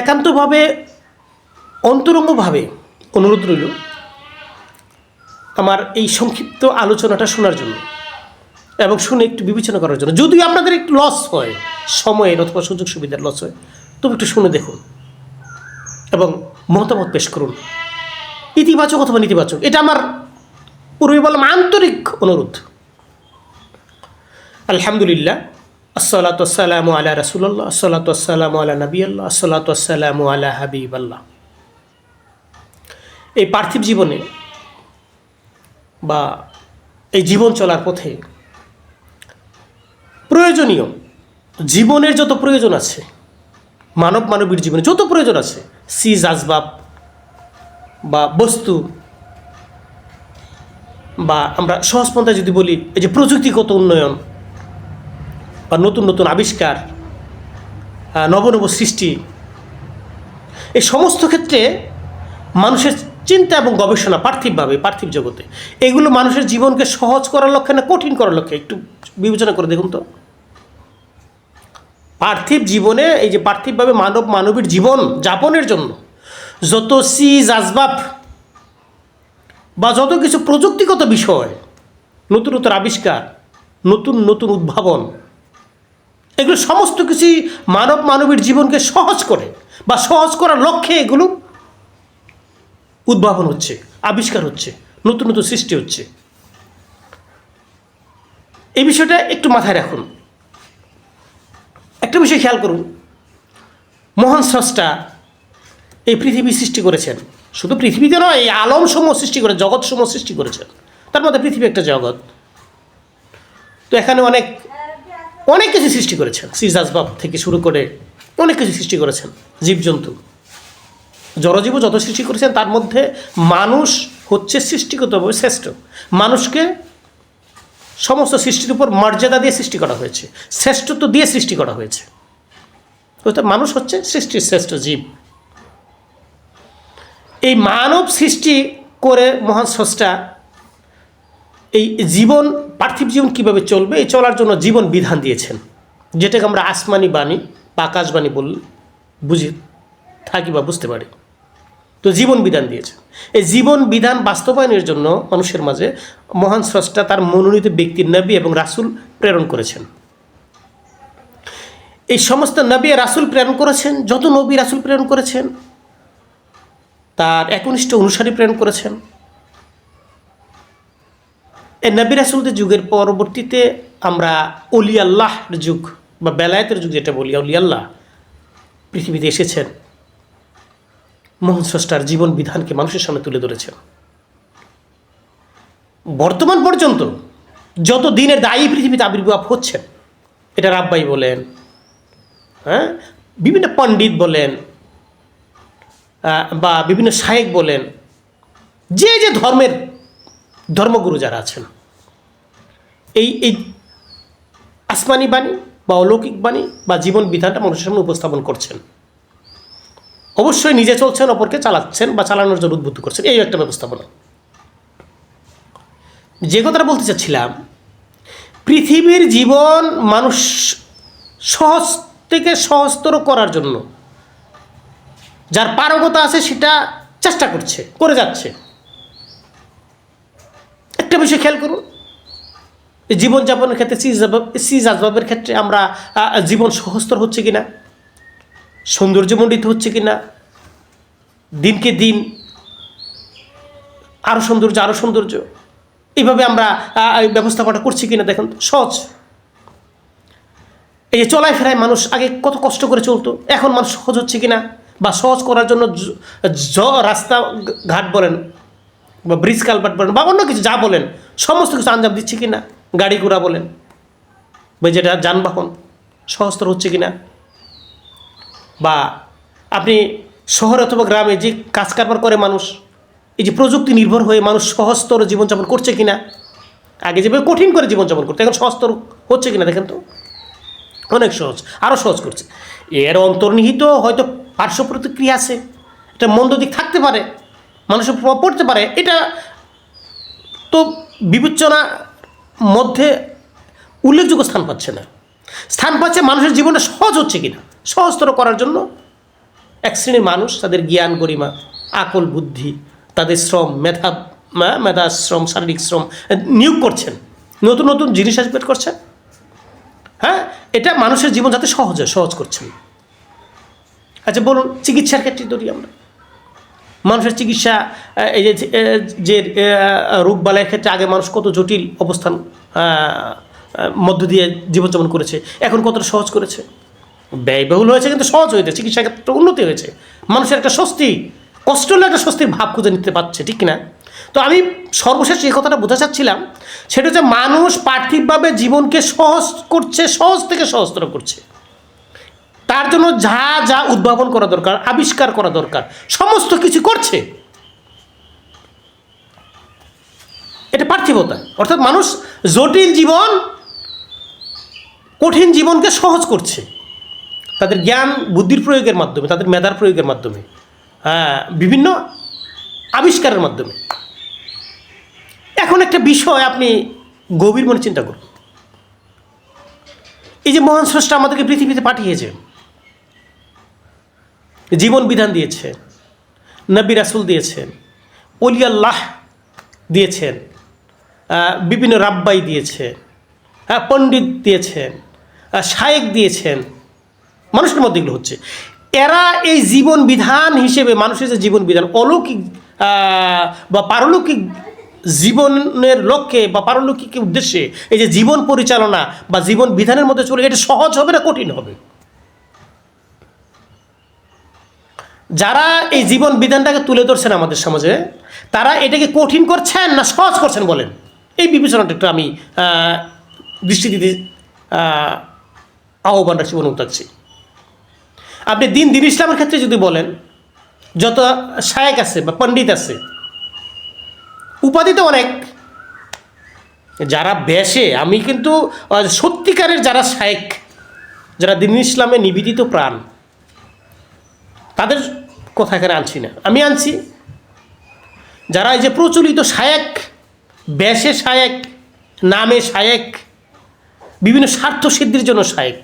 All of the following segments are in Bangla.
একান্তভাবে, অন্তরঙ্গভাবে অনুরোধ রইল আমার এই সংক্ষিপ্ত আলোচনাটা শোনার জন্য এবং শুনে একটু বিবেচনা করার জন্য। যদিও আপনাদের একটু লস হয়, সময়ের অথবা সুযোগ সুবিধার লস হয়, তবু একটু শুনে দেখুন এবং মতামত পেশ করুন। ইতিবাচক অথবা নেতিবাচক, এটা আমার পূর্বে বললাম আন্তরিক অনুরোধ। আলহামদুলিল্লাহ আসসালাতু আসসালামু আলা রাসুল্লাহ আসসালাতু আসসালামু আলা নবী আল্লাহ আসসালাতু আসসালামু আলা হাবিব আল্লাহ এই পার্থিব জীবনে বা এই জীবন চলার পথে প্রয়োজনীয় জীবনের যত প্রয়োজন আছে, মানব মানবীর জীবনে যত প্রয়োজন আছে, সিজ, আসবাব বা বস্তু বা আমরা সহজ পন্থায় যদি বলি, এই যে প্রযুক্তিগত উন্নয়ন বা নতুন নতুন আবিষ্কার আহ, নব নব সৃষ্টি এই সমস্ত ক্ষেত্রে মানুষের চিন্তা এবং গবেষণা পার্থিবভাবে পার্থিব জগতে। এগুলো মানুষের জীবনকে সহজ করার লক্ষ্যে না কঠিন করার লক্ষ্যে? একটু বিবেচনা করে দেখুন তো। পার্থিব জীবনে এই যে পার্থিবভাবে মানব মানবীর জীবন যাপনের জন্য যত সিজ আসবাব বা যত কিছু প্রযুক্তিগত বিষয় নতুন নতুন আবিষ্কার নতুন নতুন উদ্ভাবন এগুলো সমস্ত কিছুই মানব মানবীর জীবনকে সহজ করে বা সহজ করার লক্ষ্যে এগুলো উদ্ভাবন হচ্ছে, আবিষ্কার হচ্ছে, নতুন নতুন সৃষ্টি হচ্ছে। এই বিষয়টা একটু মাথায় রাখুন। একটা বিষয় খেয়াল করুন, মহান স্রষ্টা এই পৃথিবী সৃষ্টি করেছেন। শুধু পৃথিবীতে নয়, এই আলমসমূহ সৃষ্টি করে, জগৎসমূহ সৃষ্টি করেছেন। তার মধ্যে পৃথিবী একটা জগৎ। তো এখানে অনেক অনেক কিছু সৃষ্টি করেছেন। সিজ থেকে শুরু করে অনেক কিছু সৃষ্টি করেছেন, জীবজন্তু। জড়জীব যত সৃষ্টি করেছেন, তার মধ্যে মানুষ হচ্ছে সৃষ্টিগতভাবে শ্রেষ্ঠ। মানুষকে সমস্ত সৃষ্টির উপর মর্যাদা দিয়ে সৃষ্টি করা হয়েছে, শ্রেষ্ঠত্ব দিয়ে সৃষ্টি করা হয়েছে। অর্থাৎ মানুষ হচ্ছে সৃষ্টির শ্রেষ্ঠ জীব। এই মানব সৃষ্টি করে মহান স্রষ্টা এই জীবন, পার্থিব জীবন কীভাবে চলবে? এই চলার জন্য জীবন বিধান দিয়েছেন। যেটাকে আমরা আসমানি বাণী, বা আকাশবাণী বল, বুঝি, থাকি বা বুঝতে পারি। তো জীবন বিধান দিয়েছেন। এই জীবন বিধান বাস্তবায়নের জন্য মানুষের মাঝে মহান স্রষ্টা তার মনোনীত ব্যক্তির নবী এবং রাসুল প্রেরণ করেছেন। এই সমস্ত নবী রাসূল প্রেরণ করেছেন, যত নবী রাসুল প্রেরণ করেছেন, তার একনিষ্ঠ অনুসারী প্রেরণ করেছেন এই নবী রাসুলদের যুগের পরবর্তীতে আমরা অলি আল্লাহর যুগ বা বেলায়েতের যুগ যেটা বলি অলি আল্লাহ পৃথিবীতে এসেছেন। মোহন স্রষ্টার জীবন বিধানকে মানুষের সামনে তুলে ধরেছেন। বর্তমান পর্যন্ত যত দিনের দায়ী পৃথিবীতে আবির্ভাব হচ্ছেন, এটা রাব্বাই বলেন হ্যাঁ? বিভিন্ন পণ্ডিত বলেন বা বিভিন্ন শায়েক বলেন, যে যে ধর্মের ধর্মগুরু যারা আছেন এই এই আসমানি বাণী বা অলৌকিক বাণী বা জীবন বিধানটা মানুষের সামনে উপস্থাপন করছেন। অবশ্যই নিজে চলছেন, অপরকে চালাচ্ছেন বা চালানোর জন্য উদ্বুদ্ধ করছেন। এই একটা ব্যবস্থাপনা। যে কথাটা বলতে চাচ্ছিলাম, পৃথিবীর জীবন মানুষ সহজ থেকে সহজতর করার জন্য যার পারগতা আছে সেটা চেষ্টা করছে, করে যাচ্ছে। একটা বিষয় খেয়াল করুন জীবনযাপনের ক্ষেত্রে সিজ আসবাবের ক্ষেত্রে আমরা জীবন সহজতর হচ্ছে কি না সৌন্দর্যমণ্ডিত হচ্ছে কি না দিনকে দিন আরও সৌন্দর্য আরও সৌন্দর্য। এইভাবে আমরা ব্যবস্থাপনা করছি কিনা দেখুন সহজ। এই যে চলায় ফেরায় মানুষ আগে কত কষ্ট করে চলতো, এখন মানুষ সহজ হচ্ছে কিনা? বা সহজ করার জন্য রাস্তা, ঘাট বলেন, বা ব্রিজ, কালভার্ট বলেন, বা অন্য কিছু যা বলেন, সমস্ত কিছু আঞ্জাম দিচ্ছে কিনা? গাড়ি ঘোড়া বলেন। বা যেটা যানবাহন, সহজতর হচ্ছে কিনা? বা আপনি শহর অথবা গ্রামে যে কাজ কারবার করে মানুষ, এই যে প্রযুক্তি নির্ভর হয়ে মানুষ সহজতর জীবনযাপন করছে কিনা? আগে যেভাবে কঠিন করে জীবনযাপন করতে, এখন সহজতর হচ্ছে কিনা দেখেন তো? অনেক সহজ আরও সহজ করছে। এর অন্তর্নিহিত হয়তো পার্শ্ব প্রতিক্রিয়া আছে, এটা মন্দ দিক থাকতে পারে, মানুষের প্রভাব পড়তে পারে, এটা তো বিবেচনা মধ্যে উল্লেখযোগ্য স্থান পাচ্ছে না। স্থান পাচ্ছে মানুষের জীবনটা সহজ হচ্ছে কিনা? সহজতর করার জন্য এক শ্রেণির মানুষ তাদের জ্ঞান, গরিমা, আকল, বুদ্ধি, তাদের শ্রম, মেধা মেধা, শ্রম, শারীরিক শ্রম নিয়োগ করছেন। নতুন নতুন জিনিস বের করছেন। হ্যাঁ? এটা মানুষের জীবন যাতে সহজ হয়, সহজ করছেন। আচ্ছা বলুন, চিকিৎসার ক্ষেত্রে ধরি আমরা। মানুষের চিকিৎসা এই যে যে রোগ বালাইয়ের ক্ষেত্রে আগে মানুষ কত জটিল অবস্থান মধ্য দিয়ে জীবনযাপন করেছে, এখন কতটা সহজ করেছে? ব্যয়বহুল হয়েছে কিন্তু সহজ হয়েছে চিকিৎসা ক্ষেত্রে উন্নতি হয়েছে। মানুষের একটা স্বস্তি, কষ্ট হলে একটা স্বস্তির ভাব খুঁজে নিতে পারছে, ঠিক কিনা? তো আমি সর্বশেষ এই কথাটা বোঝা চাচ্ছিলাম, সেটা হচ্ছে মানুষ পার্থিবভাবে জীবনকে সহজ করছে, সহজ থেকে সহজতর করছে। তার জন্য যা যা উদ্ভাবন করা দরকার, আবিষ্কার করা দরকার, সমস্ত কিছু করছে। এটা পার্থিবতা। অর্থাৎ মানুষ জটিল জীবন, কঠিন জীবনকে সহজ করছে। তাদের জ্ঞান, বুদ্ধির প্রয়োগের মাধ্যমে, তাদের মেধার প্রয়োগের মাধ্যমে হ্যাঁ বিভিন্ন আবিষ্কারের মাধ্যমে। এখন একটা বিষয় আপনি গভীর মনে চিন্তা করুন। এই যে মহান স্রষ্টা আমাদেরকে পৃথিবীতে পাঠিয়েছে জীবন বিধান দিয়েছেন, নবী রাসুল দিয়েছেন অলি আল্লাহ দিয়েছেন বিভিন্ন রাব্বাই দিয়েছে হ্যাঁ পণ্ডিত দিয়েছেন শায়েক দিয়েছেন, মানুষের মধ্যে এগুলো হচ্ছে। এরা এই জীবন বিধান হিসেবে মানুষের যে জীবন বিধান, অলৌকিক বা পারলৌকিক জীবনের লক্ষ্যে বা পারলৌকিক উদ্দেশ্যে এই যে জীবন পরিচালনা বা জীবন বিধানের মধ্যে চলে এটা সহজ হবে না কঠিন হবে? যারা এই জীবন বিধানটাকে তুলে ধরছেন আমাদের সমাজে, তারা এটাকে কঠিন করছেন না সহজ করছেন বলেন? এই বিবেচনাটা একটু আমি দৃষ্টি দিতে আহ্বান রাখছি, অনুরোধ রাখছি। আপনি দিন দিন ইসলামের ক্ষেত্রে যদি বলেন, যত শায়েক আছে বা পণ্ডিত আছে উপাধি তো অনেক, যারা বেশে, আমি কিন্তু সত্যিকারের যারা শায়েক, যারা দিন ইসলামে নিবেদিত প্রাণ তাদের কথা এখানে আনছি না। আমি আনছি। যারা এই যে প্রচলিত শায়েক, ব্যাসে শায়েক, নামে শায়েক, বিভিন্ন স্বার্থ সিদ্ধির জন্য শায়েক।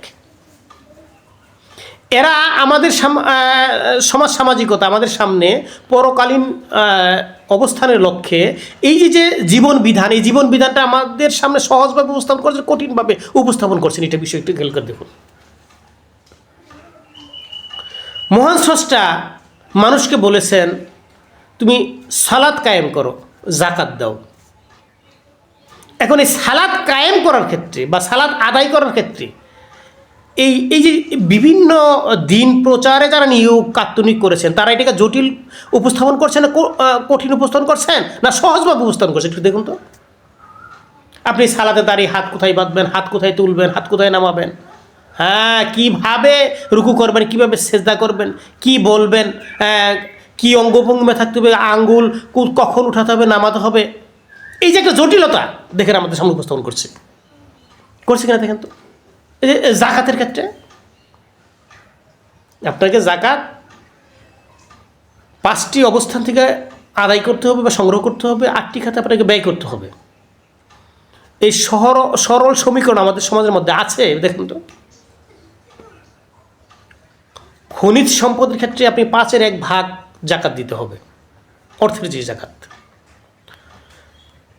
এরা আমাদের সমাজ সামাজিকতা, আমাদের সামনে পরকালীন অবস্থানের লক্ষ্যে এই যে যে জীবন বিধান, এই জীবন বিধানটা আমাদের সামনে সহজভাবে উপস্থাপন করছে কঠিনভাবে উপস্থাপন করছেন। এটা বিষয় একটু খেয়াল করে দেখুন। মহান স্রষ্টা মানুষকে বলেছেন, তুমি সালাদ কায়েম করো জাকাত দাও। এখন এই সালাদ কায়েম করার ক্ষেত্রে বা সালাদ আদায় করার ক্ষেত্রে এই এই যে বিভিন্ন দিন প্রচারে যারা নিয়োগ কাত্তনিক করেছেন, তারা এটাকে জটিল উপস্থাপন করছেন না কঠিন উপস্থাপন করছেন? না সহজভাবে উপস্থাপন করছেন? একটু দেখুন তো। আপনি সালাতে দাঁড়িয়ে হাত কোথায় বাঁধবেন, হাত কোথায় তুলবেন, হাত কোথায় নামাবেন? হ্যাঁ কীভাবে রুকু করবেন কীভাবে সেজদা করবেন কি বলবেন আহ, কি অঙ্গভঙ্গিমে থাকতে হবে আঙ্গুল কখন উঠাতে হবে নামাতে হবে? এই যে একটা জটিলতা দেখেন আমাদের সামনে উপস্থাপন করছে। করছে কিনা দেখেন তো? এই যে জাকাতের ক্ষেত্রে। আপনাকে জাকাত পাঁচটি অবস্থান থেকে আদায় করতে হবে বা সংগ্রহ করতে হবে আটটি খাতে আপনাকে ব্যয় করতে হবে। এই সহর সরল সমীকরণ আমাদের সমাজের মধ্যে আছে দেখুন তো? খনিজ সম্পদের ক্ষেত্রে আপনি পাঁচের এক ভাগ জাকাত দিতে হবে। অর্থের যে জাকাত।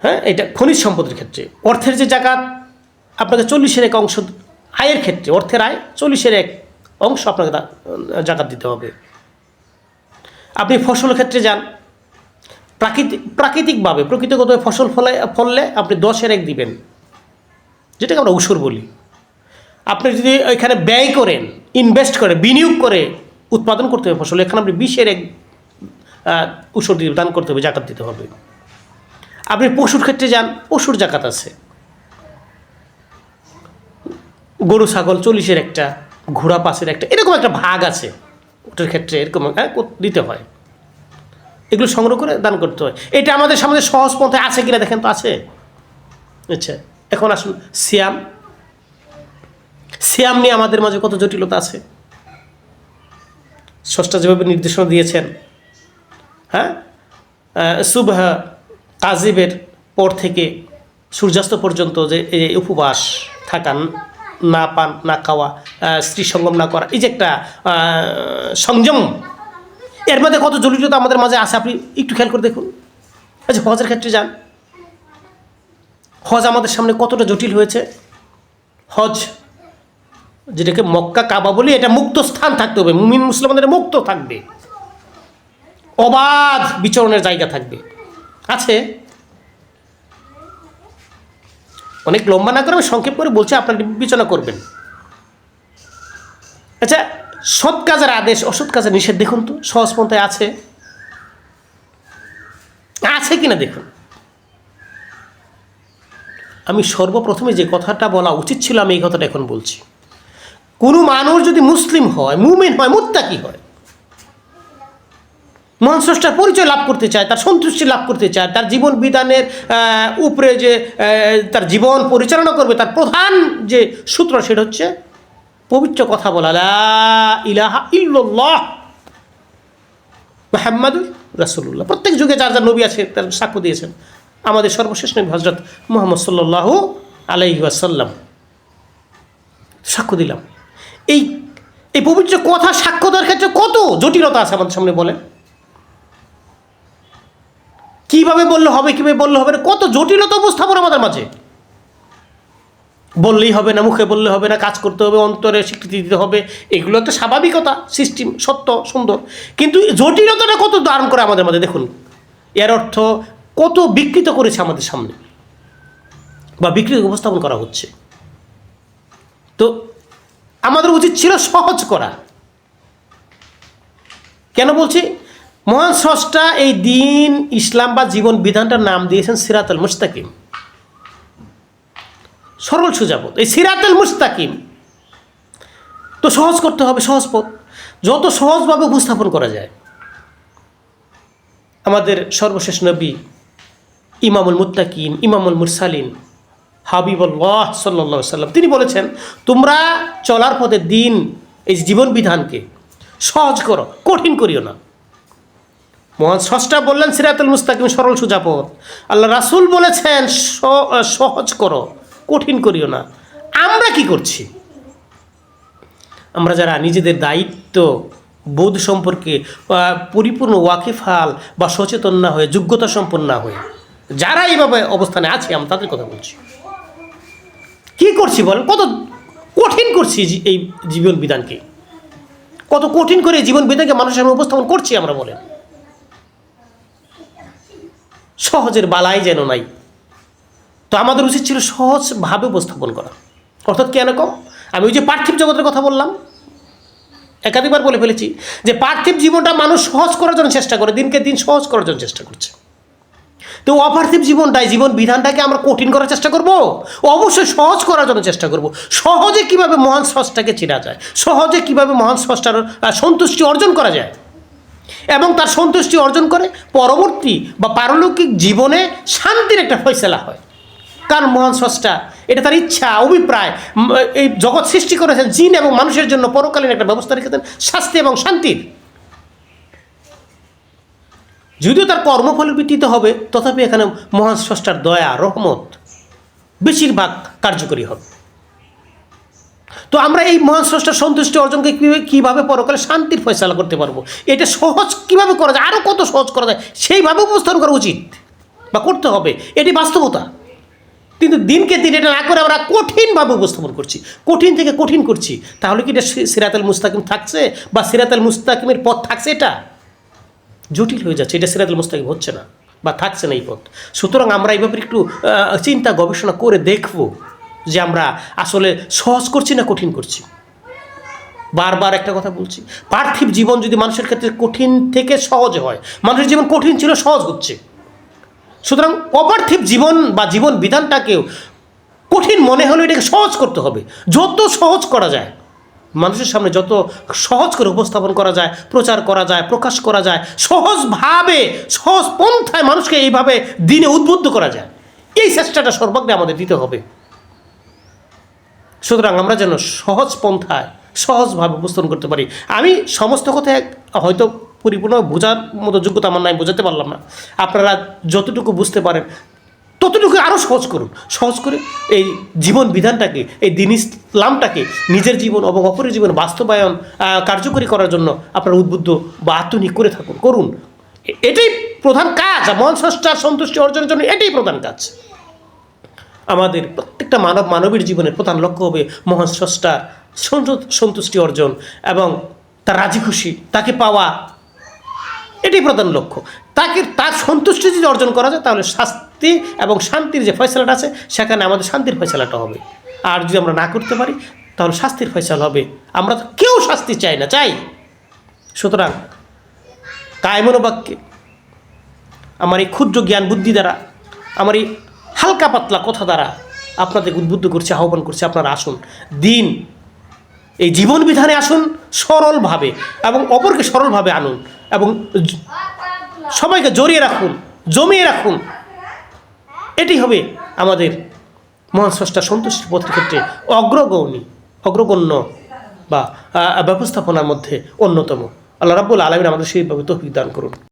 হ্যাঁ এটা খনিজ সম্পদের ক্ষেত্রে। অর্থের যে জাকাত, আপনাকে চল্লিশের এক অংশ আয়ের ক্ষেত্রে, অর্থের আয় চল্লিশের এক অংশ আপনাকে জাকাত দিতে হবে। আপনি ফসলের ক্ষেত্রে যান। প্রাকৃতিক প্রাকৃতিকভাবে, প্রকৃতিগতভাবে ফসল ফলে, ফললে আপনি দশের এক দিবেন। যেটাকে আমরা উসুর বলি। আপনি যদি এখানে ব্যয় করেন ইনভেস্ট করে, বিনিয়োগ করে উৎপাদন করতে হবে ফসল। এখানে আপনি বিশের এক দিয়ে দান করতে হবে, জাকাত দিতে হবে। আপনি পশুর ক্ষেত্রে যান, পশুর জাকাত আছে। গরু, ছাগল, চল্লিশের একটা, ঘোড়া পাশের একটা, এরকম একটা ভাগ আছে। ওটার ক্ষেত্রে এরকম দিতে হয়। এগুলো সংগ্রহ করে দান করতে হয়। এটা আমাদের সামনে সহজ পন্থায় আছে কিনা দেখেন তো আছে। আচ্ছা এখন আসুন, সিয়াম। সিয়াম নিয়ে আমাদের মাঝে কত জটিলতা আছে? ষষ্ঠা যেভাবে নির্দেশনা দিয়েছেন হ্যাঁ? সুবহ কাজিবের পর থেকে সূর্যাস্ত পর্যন্ত যে এই উপবাস থাকান না পান, না খাওয়া স্ত্রী সঙ্গম না করা, এই যে একটা সংযম, এর মধ্যে কত জটিলতা আমাদের মাঝে আছে আপনি একটু খেয়াল করে দেখুন। আচ্ছা হজের ক্ষেত্রে যান। হজ আমাদের সামনে কতটা জটিল হয়েছে? হজ যেটাকে মক্কা কাবা বলি, এটা মুক্ত স্থান থাকতে হবে। মুমিন মুসলমানদের মুক্ত থাকবে। অবাধ বিচরণের জায়গা থাকবে। আছে। অনেক লম্বা না করে আমি সংক্ষেপ করে বলছি, আপনার বিবেচনা করবেন। আচ্ছা সৎ কাজের আদেশ, অসৎ কাজের নিষেধ দেখুন তো, সহজ পন্থায় আছে। আছে কিনা দেখুন। আমি সর্বপ্রথমে যে কথাটা বলা উচিত ছিল, আমি এই কথাটা এখন বলছি। কোনো মানুষ যদি মুসলিম হয়, মুমিন হয়, মুত্তাকি হয় মহান পরিচয় লাভ করতে চায়, তার সন্তুষ্টি লাভ করতে চায়, তার জীবন বিধানের উপরে যে তার জীবন পরিচালনা করবে, তার প্রধান যে সূত্র সেটা হচ্ছে পবিত্র কথা বলা ইলাহা ইল্লাল্লাহ মাহমাদুর রাসূলুল্লাহ। প্রত্যেক যুগে যার যার নবী আছে, তার সাক্ষ্য দিয়েছেন। আমাদের সর্বশেষ নবী হজরত মোহাম্মদ সাল্লাহ আলাইহি ওয়াসাল্লাম। সাক্ষ্য দিলাম। এই এই পবিত্র কথা সাক্ষ্য দেওয়ার ক্ষেত্রে কত জটিলতা আছে আমাদের সামনে বলেন? কীভাবে বললে হবে, কীভাবে বললে হবে না, কত জটিলতা উপস্থাপন আমাদের মাঝে। বললেই হবে না, মুখে বললে হবে না, কাজ করতে হবে, অন্তরে স্বীকৃতি দিতে হবে, এগুলো একটা স্বাভাবিকতা, সিস্টেম, সত্য, সুন্দর। কিন্তু জটিলতাটা কত ধারণ করে আমাদের মাঝে, দেখুন। এর অর্থ কত বিকৃত করেছে আমাদের সামনে, বা বিকৃত উপস্থাপন করা হচ্ছে। তো আমাদের উচিত ছিল সহজ করা। কেন বলছি? মহান স্রষ্টা এই দিন, ইসলাম বা জীবন বিধানটার নাম দিয়েছেন সিরাতুল মুস্তাকিম। সরল সুজাপথ। এই সিরাতুল মুস্তাকিম। তো সহজ করতে হবে, সহজ পথ। যত সহজভাবে উপস্থাপন করা যায়। আমাদের সর্বশেষ নবী ইমামুল মুত্তাকিম ইমামুল মুরসালিন হাবিবুল্লাহ সাল্লা সাল্লাম তিনি বলেছেন, তোমরা চলার পথে দিন, এই জীবন বিধানকে সহজ করো, কঠিন করিও না। মহান স্রষ্টা বললেন, সিরাতুল মুস্তাকিম, সরল সুজাপথ আল্লাহ রাসূল বলেছেন সহজ করো, কঠিন করিও না। আমরা কি করছি? আমরা যারা নিজেদের দায়িত্ব, বোধ সম্পর্কে পরিপূর্ণ ওয়াকিফাল বা সচেতন না হয়ে, যোগ্যতা সম্পন্ন না হয়ে, যারা এইভাবে অবস্থানে আছে, আমি তাদের কথা বলছি। কি করছি বল? কত কঠিন করছি এই জীবন বিধানকে কত কঠিন করে জীবন বিধানকে মানুষের সামনে উপস্থাপন করছি আমরা বলেন সহজের বালাই যেন নাই। তো আমাদের উচিত ছিল সহজভাবে উপস্থাপন করা। অর্থাৎ কেন কম? আমি ওই যে পার্থিব জগতের কথা বললাম। একাধিকবার বলে ফেলেছি যে পার্থিব জীবনটা মানুষ সহজ করার জন্য চেষ্টা করে, দিনকে দিন সহজ করার জন্য চেষ্টা করছে। তো অপার্থিব জীবনটাই, জীবন বিধানটাকে আমরা কঠিন করার চেষ্টা করব? অবশ্যই সহজ করার জন্য চেষ্টা করব। সহজে কীভাবে মহান স্রষ্টাকে চেনা যায়? সহজে কীভাবে মহান স্রষ্টার সন্তুষ্টি অর্জন করা যায়? এবং তার সন্তুষ্টি অর্জন করে পরবর্তী বা পারলৌকিক জীবনে শান্তির একটা ফয়সলা হয়। কারণ মহান স্রষ্টা, এটা তার ইচ্ছা, অভিপ্রায় এই জগৎ সৃষ্টি করেছেন জিন এবং মানুষের জন্য পরকালীন একটা ব্যবস্থা রেখেছেন, শাস্তি এবং শান্তির। যদিও তার কর্মফলের ভিত্তিতে হবে, তথাপি এখানে মহান স্রষ্টার দয়া, রহমত বেশিরভাগ কার্যকরী হবে। তো আমরা এই মহান স্রষ্টার সন্তুষ্টি অর্জনকে কীভাবে পরকালে শান্তির ফয়সালা করতে পারব? এটা সহজ কীভাবে করা যায়? আরও কত সহজ করা যায়? সেইভাবে উপস্থাপন করা উচিত বা করতে হবে। এটি বাস্তবতা। কিন্তু দিনকে দিন এটা না করে আমরা কঠিনভাবে উপস্থাপন করছি। কঠিন থেকে কঠিন করছি। তাহলে কি এটা সিরাতাল মুস্তাকিম থাকছে বা সিরাতাল মুস্তাকিমের পথ থাকছে এটা? জটিল হয়ে যাচ্ছে, এটা সিরাতুল মুস্তাকিম হচ্ছে না বা থাকছে না এই পথ। সুতরাং আমরা এই ব্যাপারে একটু চিন্তা গবেষণা করে দেখব যে আমরা আসলে সহজ করছি না কঠিন করছি। বারবার একটা কথা বলছি, পার্থিব জীবন যদি মানুষের ক্ষেত্রে কঠিন থেকে সহজ হয়, মানুষের জীবন কঠিন ছিল, সহজ হচ্ছে। সুতরাং অপার্থিব জীবন বা জীবন বিধানটাকেও কঠিন মনে হলে এটাকে সহজ করতে হবে। যত সহজ করা যায় মানুষের সামনে যত সহজ করে উপস্থাপন করা যায়, প্রচার করা যায়, প্রকাশ করা যায়, সহজভাবে সহজ পন্থায় মানুষকে এইভাবে দিনে উদ্বুদ্ধ করা যায়। এই চেষ্টাটা সর্বাগ্রে আমাদের দিতে হবে। সুতরাং আমরা যেন সহজ পন্থায় সহজভাবে উপস্থাপন করতে পারি। আমি সমস্ত কথা হয়তো পরিপূর্ণ বোঝার মতো যোগ্যতা আমার নাই, বোঝাতে পারলাম না। আপনারা যতটুকু বুঝতে পারেন ততটুকু আরও সহজ করুন। সহজ করে এই জীবন বিধানটাকে, এই দিন ইসলামটাকে নিজের জীবন এবং অপরের জীবন বাস্তবায়ন কার্যকরী করার জন্য আপনারা উদ্বুদ্ধ বা আত্মনিক করে থাকুন, করুন। এটাই প্রধান কাজ মন স্রষ্টার সন্তুষ্টি অর্জনের জন্য এটাই প্রধান কাজ। আমাদের প্রত্যেকটা মানব, মানবীর জীবনের প্রধান লক্ষ্য হবে মহান স্রষ্টার সন্তু- সন্তুষ্টি অর্জন এবং তার রাজি খুশি, তাকে পাওয়া। এটাই প্রধান লক্ষ্য। তাকে, তার সন্তুষ্টি যদি অর্জন করা যায় তাহলে শাস্তি এবং শান্তির যে ফয়সালাটা আছে, সেখানে আমাদের শান্তির ফয়সালাটা হবে। আর যদি আমরা না করতে পারি, তাহলে শাস্তির ফয়সালা হবে। আমরা তো কেউ শাস্তি চাই না, চাই। সুতরাং কায়মনোবাক্যে আমার এই ক্ষুদ্র জ্ঞান বুদ্ধি দ্বারা, আমার এই হালকা পাতলা কথা দ্বারা আপনাদের উদ্বুদ্ধ করছে, আহ্বান করছে, আপনারা আসুন। দিন, এই জীবন বিধানে আসুন, সরলভাবে এবং অপরকে সরলভাবে আনুন এবং সবাইকে জড়িয়ে রাখুন, জমিয়ে রাখুন। এটি হবে আমাদের মহান স্রষ্টা সন্তুষ্টির পথের ক্ষেত্রে অগ্রগণী, অগ্রগণ্য বা ব্যবস্থাপনার মধ্যে অন্যতম। আল্লাহ রাব্বুল আলমিন আমাদের সেইভাবে তৌফিক দান করুন।